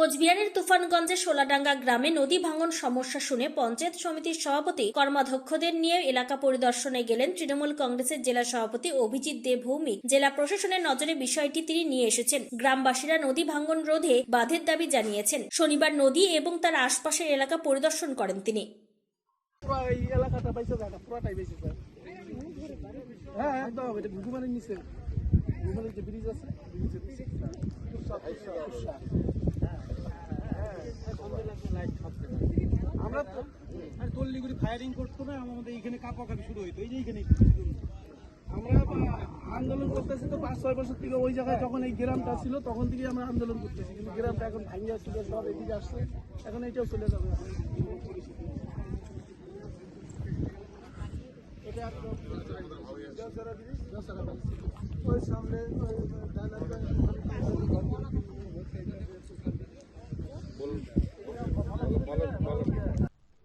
কোচবিহারের তুফানগঞ্জে সোলাডাঙ্গা গ্রামে নদী ভাঙন সমস্যা শুনে পঞ্চায়েত সমিতির সভাপতি কর্মাধ্যক্ষদের নিয়ে এলাকা পরিদর্শনে গেলেন তৃণমূল কংগ্রেসের জেলা সভাপতি অভিজিৎ দেব ভৌমিক জেলা প্রশাসনের নজরে বিষয়টি তিনি নিয়ে এসেছেন। গ্রামবাসীরা নদী ভাঙন রোধে বাধের দাবি জানিয়েছেন। শনিবার নদী এবং তার আশপাশের এলাকা পরিদর্শন করেন তিনি। স্যার হ্যাঁ একদম, এটা নিচে। যে ব্রিজ আছে আমরা তো আর তল্লিগুড়ি ফায়ারিং করতো না আমাদের এইখানে কাপাকাপি শুরু হইতো। এই যে এইখানে আমরা আন্দোলন করতেছি তো পাঁচ ছয় বছর থেকে ওই জায়গায় যখন এই গ্রামটা ছিল তখন থেকেই আমরা আন্দোলন করতেছি। কিন্তু গ্রামটা এখন ভাঙিয়া ছিল সব এদিকে আসছে। এখন এইটাও চলে যাবে। ওই সামনে ওই ডানাটা-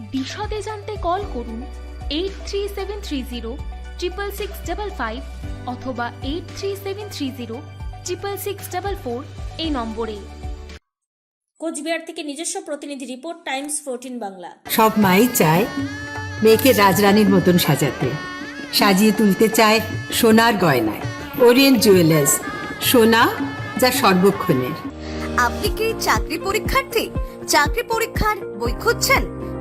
বিশদে জানতে কল করুন eight three seven three zero triple six double five অথবা eight three seven three zero triple six double four এই নম্বরে। কোচবিহার থেকে নিজস্ব প্রতিনিধি রিপোর্ট টাইমস ফোরটিন বাংলা। সব মাই চায় মেয়েকে রাজরানীর মতন সাজাতে। সাজিয়ে তুলতে চায় সোনার গয়নায়। ওরিয়েন্ট জুয়েলার্স সোনা যা সর্বক্ষণের। আপনি কি চাকরি পরীক্ষার্থী? চাকরি পরীক্ষার বই খুঁজছেন?